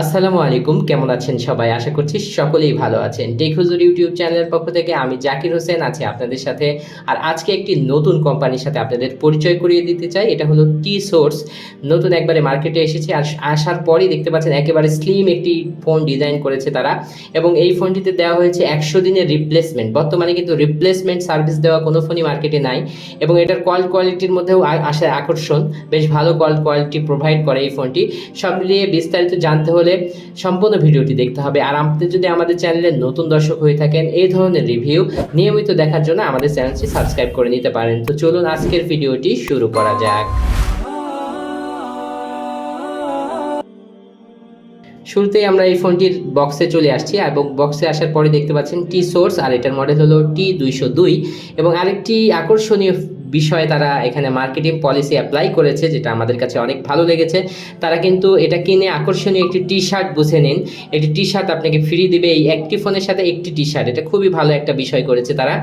আসসালামু আলাইকুম, কেমন আছেন সবাই? আশা করছি সকলেই ভালো আছেন। টেক হুজুর ইউটিউব চ্যানেলের পক্ষ থেকে আমি জাকির হোসেন আছি আপনাদের সাথে। আর আজকে একটি নতুন কোম্পানির সাথে আপনাদের পরিচয় করিয়ে দিতে চাই। এটা হলো টি সোর্স নতুন একবারে মার্কেটে এসেছে। আর আসার পরই দেখতে পাচ্ছেন একেবারে স্লিম একটি ফোন ডিজাইন করেছে তারা। এবং এই ফোনটিতে দেওয়া হয়েছে একশো দিনের রিপ্লেসমেন্ট বর্তমানে কিন্তু রিপ্লেসমেন্ট সার্ভিস দেওয়া কোনো ফোনই মার্কেটে নাই। এবং এটার কল কোয়ালিটির মধ্যেও আসে আকর্ষণ। বেশ ভালো কল কোয়ালিটি প্রোভাইড করে এই ফোনটি সব মিলিয়ে বিস্তারিত জানতে হলে সম্পূর্ণ ভিডিওটি দেখতে হবে। আর আপনি যদি আমাদের চ্যানেলে নতুন দর্শক হয়ে থাকেন, এই ধরনের রিভিউ নিয়মিত দেখার জন্য আমাদের চ্যানেলটি সাবস্ক্রাইব করে নিতে পারেন। তো চলুন আজকের ভিডিওটি শুরু করা যাক। শুরুতেই আমরা এই ফোনটির বক্সে চলে আসছি এবং বক্সে আসার পরে দেখতে পাচ্ছেন টি সোর্স আর এটার মডেল হলো টি দুইশো দুই এবং আরেকটি আকর্ষণীয় বিষয় তারা এখানে মার্কেটিং পলিসি অ্যাপ্লাই করেছে, যেটা আমাদের কাছে অনেক ভালো লেগেছে। তারা কিন্তু এটা কিনে আকর্ষণীয় একটি টি শার্ট বুঝে নিন। একটি টি শার্ট আপনাকে ফ্রি দিবে এই একটি ফোনের সাথে একটি টি শার্ট এটা খুবই ভালো একটা বিষয় করেছে তারা।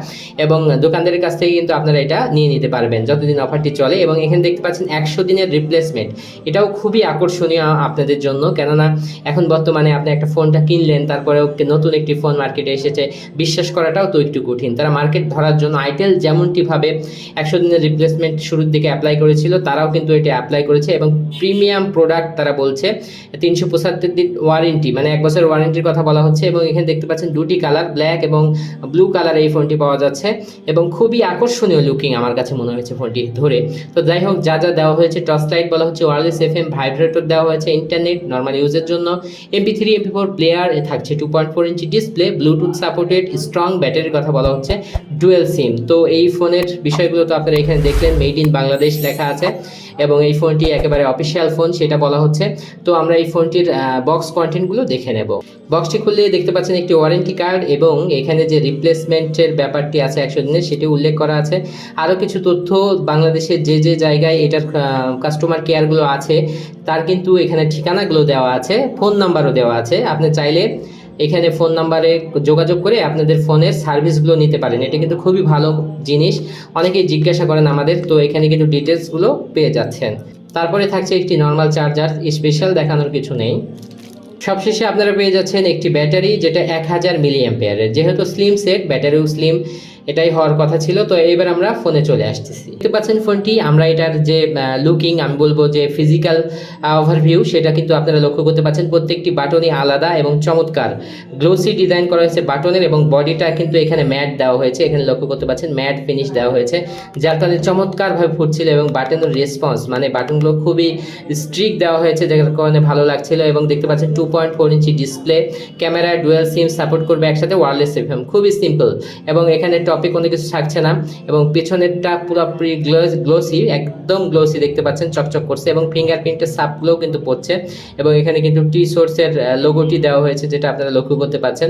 এবং দোকানদারের কাছ থেকে কিন্তু আপনারা এটা নিয়ে নিতে পারবেন যতদিন অফারটি চলে। এবং এখানে দেখতে পাচ্ছেন একশো দিনের রিপ্লেসমেন্ট এটাও খুবই আকর্ষণীয় আপনাদের জন্য। কেননা এখন বর্তমানে আপনি একটা ফোনটা কিনলেন তারপরে ওকে নতুন একটি ফোন মার্কেটে এসেছে। বিশ্বাস করাটাও তো একটু কঠিন। তারা মার্কেট ধরার জন্য আইটেল যেমনটিভাবে একশো দিনের রিপ্লেসমেন্ট শুরুর দিকে অ্যাপ্লাই করেছিল, তারাও কিন্তু এটা অ্যাপ্লাই করেছে এবং প্রিমিয়াম প্রোডাক্ট তারা বলছে, তিনশো পঁচাত্তর দিন ওয়ারেন্টি মানে এক বছর ওয়ারেন্টির কথা বলা হচ্ছে এবং এখানে দেখতে পাচ্ছেন দুটি কালার ব্ল্যাক এবং ব্লু কালার এই ফোনটি পাওয়া যাচ্ছে এবং খুবই আকর্ষণীয় লুকিং আমার কাছে মনে হয়েছে ফোনটি ধরে। তো যাই হোক, যা যা দেওয়া হয়েছে টর্চ লাইট বলা হচ্ছে ওয়ারলেস এফ এম ভাইব্রেটর দেওয়া হয়েছে ইন্টারনেট নর্মাল ইউজের জন্য MP three MP four player থাকছে two point four inch display Bluetooth supported strong ব্যাটারির কথা বলা হচ্ছে। Dual SIM. তো এই ফোনের বিষয়গুলো তো আপনারা এখানে দেখলেন, মেড ইন বাংলাদেশ লেখা আছে এবং এই ফোনটি একেবারে অফিসিয়াল ফোন, সেটা বলা হচ্ছে। তো আমরা এই ফোনটির বক্স কন্টেন্টগুলো দেখে নেব। বক্সটি খুললে দেখতে পাচ্ছেন একটি ওয়ারেন্টি কার্ড এবং এখানে যে রিপ্লেসমেন্টের ব্যাপারটি আছে একশো দিনের, সেটি উল্লেখ করা আছে। আরও কিছু তথ্য, বাংলাদেশের যে যে জায়গায় এটার কাস্টমার কেয়ারগুলো আছে, তার কিন্তু এখানে ঠিকানাগুলো দেওয়া আছে ফোন নাম্বারও দেওয়া আছে। আপনি চাইলে এখানে ফোন নাম্বারে যোগাযোগ করে আপনাদের ফোনের সার্ভিসগুলো নিতে পারেন। এটা কিন্তু খুবই ভালো জিনিস। অনেকেই জিজ্ঞাসা করেন আমাদের, তো এখানে কিন্তু ডিটেলসগুলো পেয়ে যাচ্ছেন। তারপরে থাকছে একটি নর্মাল চার্জার স্পেশাল দেখানোর কিছু নেই। সবশেষে আপনারা পেয়ে যাচ্ছেন একটি ব্যাটারি যেটা এক হাজার মিলিয়াম্পেয়ারের যেহেতু স্লিম সেট ব্যাটারিও স্লিম এটাই হওয়ার কথা ছিল। তো এবার আমরা ফোনে চলে আসতেছি। দেখতে পাচ্ছেন ফোনটি, আমরা এটার যে লুকিং আমি বলব যে ফিজিক্যাল ওভারভিউ সেটা কিন্তু আপনারা লক্ষ্য করতে পাচ্ছেন। প্রত্যেকটি বাটনই আলাদা এবং চমৎকার। গ্লোসি ডিজাইন করা হয়েছে বাটনের এবং বডিটা কিন্তু এখানে ম্যাট দেওয়া হয়েছে। এখানে লক্ষ্য করতে পাচ্ছেন ম্যাট ফিনিশ দেওয়া হয়েছে। যার কারণে চমৎকারভাবে ফুটছিল এবং বাটনের রেসপন্স মানে বাটনগুলো খুবই স্ট্রিক দেওয়া হয়েছে, যার কারণে ভালো লাগছিল এবং দেখতে পাচ্ছেন two point four inch display camera dual SIM support করবে একসাথে ওয়ারলেস এফএম খুবই সিম্পল এবং এখানে টপে কোনো কিছু থাকছে না এবং পেছনেরটা পুরোপুরি গ্লোস একদম গ্লোসি দেখতে পাচ্ছেন, চকচক করছে এবং ফিঙ্গারপ্রিন্টের সাপগুলোও কিন্তু পড়ছে এবং এখানে কিন্তু টি সোর্সের লোগোটি দেওয়া হয়েছে যেটা আপনারা লক্ষ্য করতে পাচ্ছেন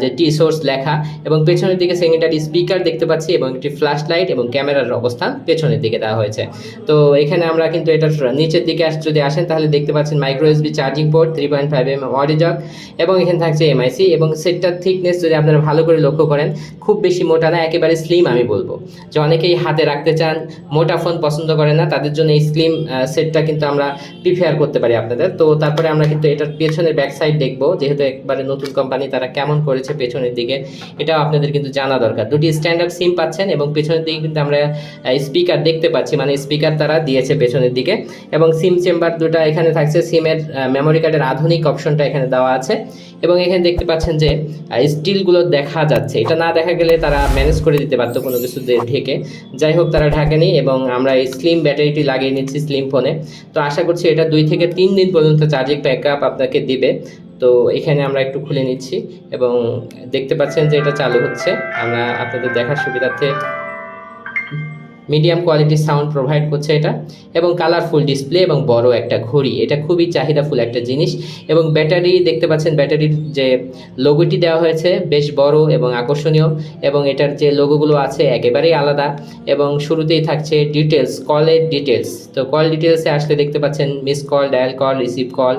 যে টি সোর্স লেখা এবং পেছনের দিকে সেকেন্ডারি স্পিকার দেখতে পাচ্ছি এবং একটি ফ্ল্যাশ লাইট এবং ক্যামেরার অবস্থান পেছনের দিকে দেওয়া হয়েছে। তো এখানে আমরা কিন্তু এটার নিচের দিকে যদি আসেন তাহলে দেখতে পাচ্ছেন micro USB charging port three point five M audio jack এবং এখানে থাকছে এমআইসি এবং সেটটার থিকনেস যদি আপনারা ভালো করে লক্ষ্য করেন, খুব বেশি মোটা একেবারে স্লিম আমি বলব। যে অনেকেই হাতে রাখতে চান, মোটা ফোন পছন্দ করে না, তাদের জন্য এই স্লিম সেটটা কিন্তু আমরা প্রিফেয়ার করতে পারি আপনাদের। তো তারপরে আমরা কিন্তু এটার পেছনের ব্যাক সাইড দেখব, যেহেতু একবারে নতুন কোম্পানি তারা কেমন করেছে পেছনের দিকে, এটাও আপনাদের কিন্তু জানা দরকার। দুটি স্ট্যান্ডার্ড সিম পাচ্ছেন এবং পেছনের দিকে কিন্তু আমরা স্পিকার দেখতে পাচ্ছি মানে স্পিকার তারা দিয়েছে পেছনের দিকে। এবং সিম চেম্বার দুটা এখানে থাকছে সিমের মেমোরি কার্ডের আধুনিক অপশনটা এখানে দেওয়া আছে। এবং এখানে দেখতে পাচ্ছেন যে স্টিলগুলো দেখা যাচ্ছে। এটা না দেখা গেলে তারা ম্যানেজ করে দিতে পারতো কোনো কিছু ঢেকে। যাই হোক, তারা ঢাকেনি এবং আমরা এই স্লিম ব্যাটারিটি লাগিয়ে নিচ্ছি স্লিম ফোনে তো আশা করছি এটা দুই থেকে তিন দিন পর্যন্ত চার্জিং ব্যাক আপ আপনাকে দিবে। তো এখানে আমরা একটু খুলে নিচ্ছি এবং দেখতে পাচ্ছেন যে এটা চালু হচ্ছে। আমরা আপনাদের দেখার সুবিধার্থে মিডিয়াম কোয়ালিটির সাউন্ড প্রোভাইড করছে এটা, এবং কালারফুল ডিসপ্লে এবং বড় একটা ঘড়ি। এটা খুবই চাহিদাফুল একটা জিনিস, এবং ব্যাটারি দেখতে পাচ্ছেন ব্যাটারির যে লোগোটি দেওয়া হয়েছে বেশ বড় এবং আকর্ষণীয়, এবং এটার যে লোগোগুলো আছে একেবারেই আলাদা, এবং শুরুতেই থাকছে ডিটেলস কলের ডিটেলস তো কল ডিটেলসে আসলে দেখতে পাচ্ছেন miss call dial call receive call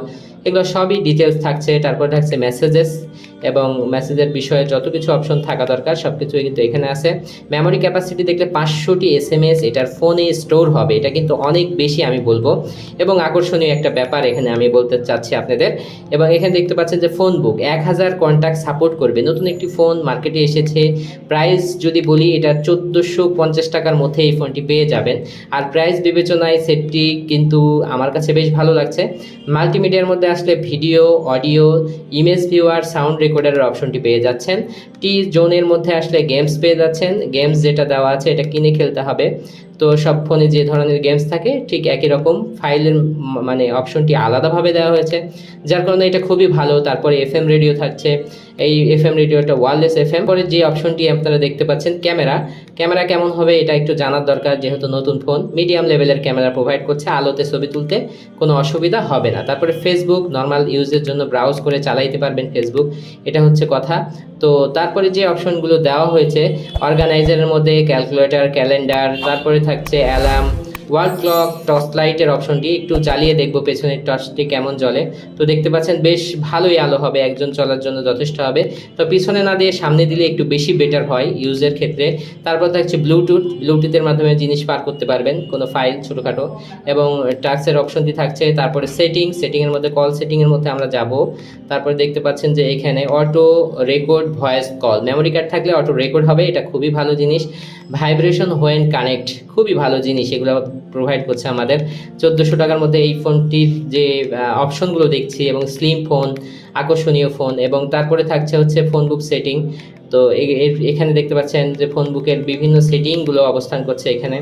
এগুলো সবই ডিটেলস থাকছে, তারপর থাকছে মেসেজেস এবং মেসেজের বিষয়ে যত কিছু অপশন থাকা দরকার সব কিছুই কিন্তু এখানে আছে। মেমোরি ক্যাপাসিটি দেখলে পাঁচশোটি এস এম এস এটার ফোনে স্টোর হবে, এটা কিন্তু অনেক বেশি আমি বলব। এবং আকর্ষণীয় একটা ব্যাপার এখানে আমি বলতে চাচ্ছি আপনাদের। এবং এখানে দেখতে পাচ্ছেন যে ফোন বুক এক হাজার কন্ট্যাক্ট সাপোর্ট করবে। নতুন একটি ফোন মার্কেটে এসেছে। প্রাইস যদি বলি, এটা চোদ্দোশো পঞ্চাশ টাকার মধ্যে এই ফোনটি পেয়ে যাবেন। আর প্রাইস বিবেচনায় সেটটি কিন্তু আমার কাছে বেশ ভালো লাগছে। মাল্টিমিডিয়ার মধ্যে আসলে video audio image viewer sound রেকর্ডারের অপশনটি পেয়ে যাচ্ছেন। টি জোনের মধ্যে আসলে গেমস পেয়ে যাচ্ছেন। গেমস যেটা দেওয়া আছে, এটা কিনে খেলতে হবে। তো সব ফোনে যে ধরনের গেমস থাকে, ঠিক একই রকম ফাইলের মানে অপশনটি আলাদাভাবে দেওয়া হয়েছে। যার কারণে এটা খুবই ভালো। তারপরে এফ এম রেডিও থাকছে। এই এফ এম রেডিওটা ওয়ারলেস এফ এম পরে যে অপশনটি আপনারা দেখতে পাচ্ছেন, ক্যামেরা। ক্যামেরা কেমন হবে এটা একটু জানার দরকার, যেহেতু নতুন ফোন মিডিয়াম লেভেলের ক্যামেরা প্রোভাইড করছে আলোতে ছবি তুলতে। কোনো অসুবিধা হবে না। তারপরে ফেসবুক নর্মাল ইউজের জন্য ব্রাউজ করে চালাইতে পারবেন ফেসবুক এটা হচ্ছে কথা। তো তারপরে যে অপশনগুলো দেওয়া হয়েছে অর্গানাইজারের মধ্যে ক্যালকুলেটর ক্যালেন্ডার তারপরে থাকছে অ্যালার্ম ওয়াল ক্লক, টর্চ লাইটের অপশনটি একটু জ্বালিয়ে দেখব, পেছনের টর্চটি কেমন জ্বলে। তো দেখতে পাচ্ছেন, বেশ ভালোই আলো হবে, একজন চলার জন্য যথেষ্ট হবে। তো পিছনে না দিয়ে সামনে দিলে একটু বেশি বেটার হয় ইউজের ক্ষেত্রে। তারপর থাকছে ব্লুটুথ ব্লুটুথের মাধ্যমে জিনিস পার করতে পারবেন কোনো ফাইল ছোটোখাটো। এবং টাক্সের অপশনটি থাকছে, তারপরে সেটিং সেটিংয়ের মধ্যে কল সেটিংয়ের মধ্যে আমরা যাব। তারপরে দেখতে পাচ্ছেন যে এখানে auto record voice call memory card থাকলে অটো রেকর্ড হবে, এটা খুবই ভালো জিনিস। ভাইব্রেশন হোয়েন কানেক্ট খুবই ভালো জিনিস, এগুলো প্রোভাইড করছে আমাদের। চোদ্দোশো টাকার মধ্যে এই ফোনটির যে অপশনগুলো দেখছি এবং স্লিম ফোন আকর্ষণীয় ফোন এবং তারপরে থাকছে হচ্ছে ফোন বুক সেটিং তো এখানে দেখতে পাচ্ছেন যে ফোন বুকের বিভিন্ন সেটিংগুলো অবস্থান করছে এখানে।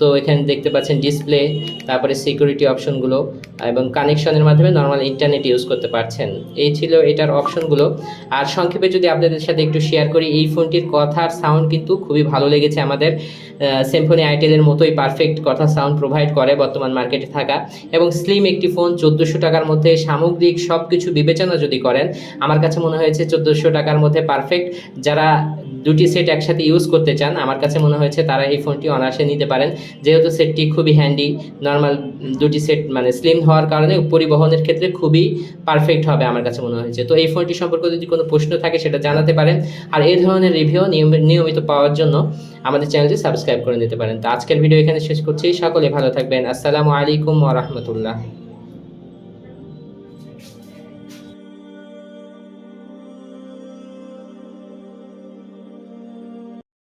তো এখানে দেখতে পাচ্ছেন ডিসপ্লে তারপরে সিকিউরিটি অপশনগুলো এবং কানেকশনের মাধ্যমে নর্মাল ইন্টারনেট ইউজ করতে পারছেন। এই ছিল এটার অপশনগুলো আর সংক্ষেপে যদি আপনাদের সাথে একটু শেয়ার করি, এই ফোনটির কথার সাউন্ড কিন্তু খুবই ভালো লেগেছে আমাদের। সিম্ফনি আইটেলের মতোই পারফেক্ট কথা সাউন্ড প্রোভাইড করে বর্তমান মার্কেটে থাকা। এবং স্লিম একটি ফোন চোদ্দোশো টাকার মধ্যে সামগ্রিক সব কিছু বিবেচনা যদি করেন, আমার কাছে মনে হয়েছে চোদ্দোশো টাকার মধ্যে পারফেক্ট যারা দুটি সেট একসাথে ইউজ করতে চান, আমার কাছে মনে হয়েছে তারা এই ফোনটি অনায়াসে নিতে পারেন। যেহেতু সেটটি খুবই হ্যান্ডি নর্মাল দুটি সেট মানে স্লিম হওয়ার কারণে পরিবহনের ক্ষেত্রে খুবই পারফেক্ট হবে আমার কাছে মনে হয়েছে। তো এই ফোনটি সম্পর্কে যদি কোনো প্রশ্ন থাকে সেটা জানাতে পারেন। আর এই ধরনের রিভিউ নিয়মিত পাওয়ার জন্য আমাদের চ্যানেলটি সাবস্ক্রাইব করে নিতে পারেন। তো আজকের ভিডিও এখানে শেষ করছি। সকলে ভালো থাকবেন। আসসালামু আলাইকুম ওয়া রাহমাতুল্লাহ।